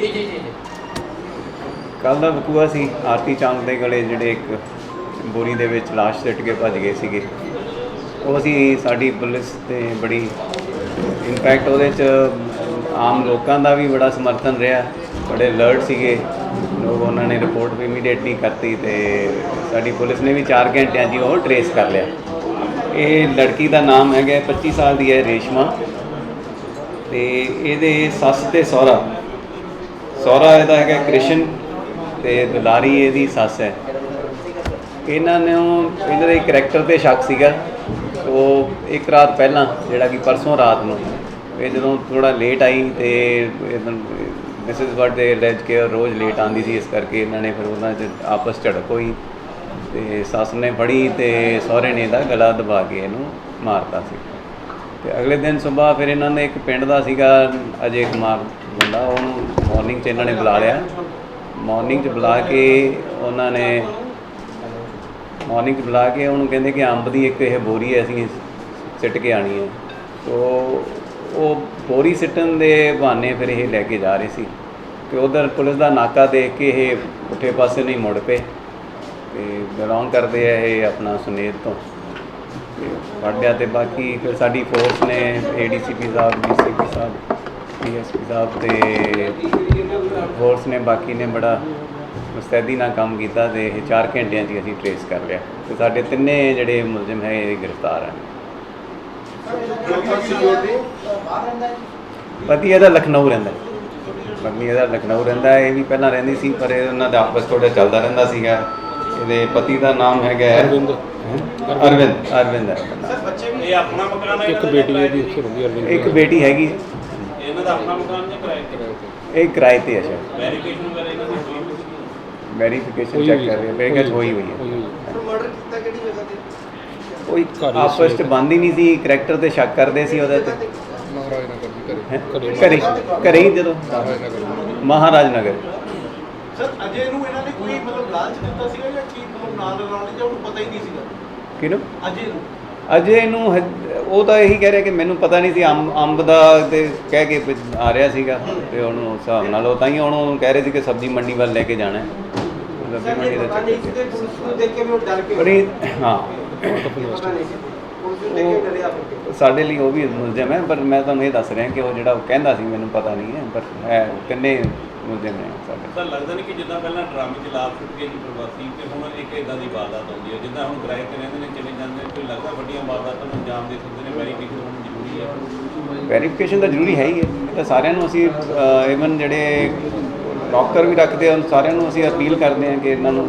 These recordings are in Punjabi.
ਜੀ ਜੀ ਜੀ ਕੱਲ ਦਾ ਬਕੂਆ ਸੀ, ਆਰਤੀ ਚੰਦ ਦੇ ਗਲੇ ਜਿਹੜੇ ਇੱਕ ਬੋਰੀ ਦੇ ਵਿੱਚ ਲਾਸ਼ ਸਿੱਟ ਕੇ ਭੱਜ ਗਏ ਸੀਗੇ। ਉਹ ਅਸੀਂ ਸਾਡੀ ਪੁਲਿਸ ਤੇ ਬੜੀ ਇੰਪੈਕਟ ਉਹਦੇ ਚ, ਆਮ ਲੋਕਾਂ ਦਾ ਵੀ ਬੜਾ ਸਮਰਥਨ ਰਿਹਾ। ਬੜੇ ਅਲਰਟ ਸੀਗੇ। ਲੋਕ ਉਹਨਾਂ ਨੇ ਰਿਪੋਰਟ ਵੀ ਇਮੀਡੀਏਟਲੀ ਕਰਤੀ ਤੇ ਸਾਡੀ ਪੁਲਿਸ ਨੇ ਵੀ 4 ਘੰਟਿਆਂ 'ਚ ਉਹ ਟਰੇਸ ਕਰ ਲਿਆ। ਇਹ ਲੜਕੀ ਦਾ ਨਾਮ ਹੈਗਾ 25 ਸਾਲ ਦੀ ਹੈ ਰੇਸ਼ਮਾ। ਤੇ ਇਹਦੇ ਸੱਸ ਤੇ ਸਹੁਰਾ। ਸਹੁਰਾ ਇਹਦਾ ਹੈਗਾ ਕ੍ਰਿਸ਼ਨ ਤੇ ਦੁਲਾਰੀ ਇਹਦੀ ਸੱਸ ਹੈ। ਇਹਨਾਂ ਨੂੰ ਇਹਨਾਂ ਦੇ ਕਰੈਕਟਰ ਤੇ ਸ਼ੱਕ ਸੀਗਾ। ਉਹ ਇੱਕ ਰਾਤ ਪਹਿਲਾਂ, ਜਿਹੜਾ ਕਿ ਪਰਸੋਂ ਰਾਤ ਨੂੰ, ਇਹ ਜਦੋਂ ਥੋੜਾ ਲੇਟ ਆਈ ਤੇ ਦਿਸ ਇਜ਼ ਵਾਟ ਦੇ ਲੈਜ ਕੇ ਰੋਜ਼ ਲੇਟ ਆਂਦੀ ਸੀ, ਇਸ ਕਰਕੇ ਇਹਨਾਂ ਨੇ ਫਿਰ ਉਹਨਾਂ 'ਚ ਆਪਸ ਝੜਪ ਹੋਈ ਤੇ ਸੱਸ ਨੇ ਫੜੀ ਤੇ ਸਹੁਰੇ ਨੇ ਇਹਦਾ ਗਲਾ ਦਬਾ ਕੇ ਇਹਨੂੰ ਮਾਰਤਾ ਸੀ। ਤੇ ਅਗਲੇ ਦਿਨ ਸਵੇਰ ਫਿਰ ਇਹਨਾਂ ਨੇ ਇੱਕ ਪਿੰਡ ਦਾ ਸੀਗਾ, ਅਜੇ ਕੁਮਾਰ ਮੁੰਡਾ, ਉਹਨੂੰ ਮਾਰਨਿੰਗ 'ਚ ਇਹਨਾਂ ਨੇ ਬੁਲਾ ਲਿਆ। ਮਾਰਨਿੰਗ 'ਚ ਬੁਲਾ ਕੇ ਉਹਨਾਂ ਨੇ ਮਾਰਨਿੰਗ 'ਚ ਬੁਲਾ ਕੇ ਉਹਨੂੰ ਕਹਿੰਦੇ ਕਿ ਅੰਬ ਦੀ ਇੱਕ ਇਹ ਬੋਰੀ ਹੈ ਅਸੀਂ ਸਿੱਟ ਕੇ ਆਣੀ ਹੈ। ਸੋ ਉਹ ਬੋਰੀ ਸਿੱਟਣ ਦੇ ਬਹਾਨੇ ਫਿਰ ਇਹ ਲੈ ਕੇ ਜਾ ਰਹੇ ਸੀ। ਤੇ ਉਧਰ ਪੁਲਿਸ ਦਾ ਨਾਕਾ ਦੇਖ ਕੇ ਇਹ ਪੁੱਠੇ ਪਾਸੇ ਨਹੀਂ ਮੁੜ ਪਏ। ਤੇ ਬਿਲੋਂਗ ਕਰਦੇ ਆ ਇਹ ਆਪਣਾ ਸੁਨੇਤ ਤੋਂ। ਤੇ ਫੜ ਤੇ ਬਾਕੀ ਫਿਰ ਸਾਡੀ ਫੋਰਸ ਨੇ ਏਡੀਸੀਪੀ ਸਾਹਿਬ ਡੀਸੀਪੀ ਸਾਹਿਬ ਡੀਐਸਪੀ ਸਾਹਿਬ ਤੇ ਫੋਰਸ ਨੇ ਬਾਕੀ ਨੇ ਬੜਾ ਮੁਸਤੈਦੀ ਨਾਲ ਕੰਮ ਕੀਤਾ ਤੇ ਇਹ 4 ਘੰਟਿਆਂ 'ਚ ਹੀ ਅਸੀਂ ਟਰੇਸ ਕਰ ਲਿਆ ਤੇ ਸਾਡੇ ਤਿੰਨੇ ਜਿਹੜੇ ਮੁਲਜ਼ਮ ਹੈ ਇਹ ਗ੍ਰਿਫਤਾਰ ਹਨ ਪਤੀ ਇਹਦਾ ਲਖਨਊ ਰਹਿੰਦਾ ਹੈ। ਪਤਨੀ ਇਹਦਾ ਲਖਨਊ ਰਹਿੰਦਾ ਹੈ। ਇਹ ਵੀ ਪਹਿਲਾਂ ਰਹਿੰਦੀ ਸੀ ਪਰ ਇਹ ਉਹਨਾਂ ਦਾ ਆਪਸ ਥੋੜਾ ਚੱਲਦਾ ਰਹਿੰਦਾ ਸੀਗਾ ਇਹਦੇ ਪਤੀ ਦਾ ਨਾਮ ਹੈਗਾ ਹੈ- ਅਰਵਿੰਦ। ਅਰਵਿੰਦ ਅਰਵਿੰਦ ਹੈ ਇਹਦਾ ਨਾਮ। ਇਹ ਆਪਣਾ ਮਕਾਨ ਹੈ ਇੱਕ ਬੇਟੀ ਇਹਦੀ ਉੱਥੇ ਰਹਿੰਦੀ ਅਰਵਿੰਦ ਇੱਕ ਬੇਟੀ ਹੈਗੀ ਆਪਣਾ ਮਕਾਨ ਜਾਂ ਕਿਰਾਏ ਤੇ? ਇਹ ਕਿਰਾਏ ਤੇ ਹੈ ਸ਼ਾਇਦ ਵੈਰੀਫਿਕੇਸ਼ਨ ਵਗੈਰਾ ਇਹਨਾਂ ਦੀ ਹੋਈ ਹੋਈ ਸੀ? ਵੈਰੀਫਿਕੇਸ਼ਨ ਹੋਈ ਚੈੱਕ ਕਰ ਰਹੇ ਮੇਰੇ ਖਿਆਲ 'ਚ ਹੋਈ ਹੋਈ ਹੈ। ਮਰਡਰ ਕੀਤਾ ਕਿਹੜੀ ਜਗ੍ਹਾ ਤੇ? ਕੋਈ ਘਰ ਆਪਸ 'ਚ। ਬੰਦ ਹੀ ਨਹੀਂ ਸੀ। ਕਰੈਕਟਰ ਤੇ ਸ਼ੱਕ ਕਰਦੇ ਸੀ ਉਹਦੇ ਤੇ। ਮਹਾਰਾਜ ਨਗਰ ਦੀ ਹੈਂ? ਘਰੇ ਘਰੇ ਘਰੇ ਹੀ ਜਦੋਂ। ਮਹਾਰਾਜ ਨਗਰ ਮਹਾਰਾਜ ਨਗਰ ਸਰ ਅਜੇ ਨੂੰ ਇਹਨਾਂ ਨੇ ਕੋਈ ਮਤਲਬ ਲਾਲਚ ਦਿੱਤਾ ਸੀਗਾ ਜਾਂ ਕੀ ਮਤਲਬ ਨਾਲ ਲਗਾਉਣ ਜਾਂ ਉਹਨੂੰ ਪਤਾ ਹੀ ਨਹੀਂ ਸੀਗਾ? ਕਿਹਨੂੰ? ਅਜੇ ਨੂੰ। ਅਜੇ ਇਹਨੂੰ ਹਜ- ਉਹ ਤਾਂ ਇਹੀ ਕਹਿ ਰਿਹਾ ਕਿ ਮੈਨੂੰ ਪਤਾ ਨਹੀਂ ਸੀ ਅੰਬ ਅੰਬ ਦਾ ਤੇ ਕਹਿ ਕੇ ਵੀ ਆ ਰਿਹਾ ਸੀਗਾ ਤੇ ਉਹਨੂੰ ਉਸ ਹਿਸਾਬ ਨਾਲ ਉਹ ਤਾਂ ਹੀ ਉਹਨੂੰ ਕਹਿ ਰਹੇ ਸੀ ਕਿ ਸਬਜ਼ੀ ਮੰਡੀ ਵੱਲ ਲੈ ਕੇ ਜਾਣਾ ਹੈ। ਸਬਜ਼ੀ ਮੰਡੀ ਦਾ ਚੱਕਰ ਸੀ। ਤੇ ਪੁਲਿਸ ਨੂੰ ਦੇਖ ਕੇ ਵੀ ਉਹ ਡਰ ਕੇ ਪਰ ਇਹ ਹਾਂ ਪਤਾ ਨਹੀਂ ਸੀ। ਪੁਲਿਸ ਨੂੰ ਦੇਖ ਕੇ ਡਰਿਆ ਫਿਰ ਕੇ ਸਾਡੇ ਲਈ ਉਹ ਵੀ ਮੁਲਜ਼ਮ ਹੈ ਪਰ ਮੈਂ ਤੁਹਾਨੂੰ ਇਹ ਦੱਸ ਰਿਹਾ ਕਿ ਉਹ ਜਿਹੜਾ ਉਹ ਕਹਿੰਦਾ ਸੀ ਮੈਨੂੰ ਪਤਾ ਨਹੀਂ ਹੈ ਪਰ ਹੈ ਤਿੰਨੇ ਮੁਲਜ਼ਮ ਨੇ ਸਾਡੇ। ਤਾਂ ਲੱਗਦਾ ਨਹੀਂ ਕਿ ਜਿੱਦਾਂ ਪਹਿਲਾਂ ਡਰਾਮੇ 'ਚ ਲਾਭ ਸੁੱਟ ਕੇ ਜੀ ਪ੍ਰਵਾਸੀ ਤੇ ਹੁਣ ਇੱਕ ਇਦਾਂ ਦੀ ਵਾਰਦਾਤ ਆਉਂਦੀ ਹੈ ਜਿੱਦਾਂ ਹੁਣ ਕਿਰਾਏ ਤੇ ਰਹਿੰਦੇ ਨੇ ਚਲੇ ਜਾਂਦੇ ਨੇ ਕੋਈ ਵੱਡੀਆਂ ਵਾਰਦਾਤਾਂ ਨੂੰ ਅੰਜਾਮ ਦੇ ਸਕਦੇ ਨੇ ਵੈਰੀਫਿਕੇਸ਼ਨ ਹੋਣੀ ਜ਼ਰੂਰੀ ਹੈ। ਵੈਰੀਫਿਕੇਸ਼ਨ ਤਾਂ ਜ਼ਰੂਰੀ ਹੈ ਹੀ ਹੈ। ਇਹ ਤਾਂ ਸਾਰਿਆਂ ਨੂੰ ਅਸੀਂ ਇਵਨ ਜਿਹੜੇ ਡਾਕਟਰ ਵੀ ਰੱਖਦੇ ਹਨ ਸਾਰਿਆਂ ਨੂੰ ਅਸੀਂ ਅਪੀਲ ਕਰਦੇ ਹਾਂ ਕਿ ਇਹਨਾਂ ਨੂੰ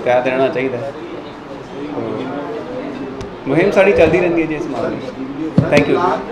ਸਤਿਆਤ ਰਹਿਣਾ ਚਾਹੀਦਾ ਹੈ। ਮੁਹਿੰਮ ਸਾਡੀ ਚੱਲਦੀ ਰਹਿੰਦੀ ਹੈ ਜੀ ਇਸ ਮਾਮਲੇ ਥੈਂਕ ਯੂ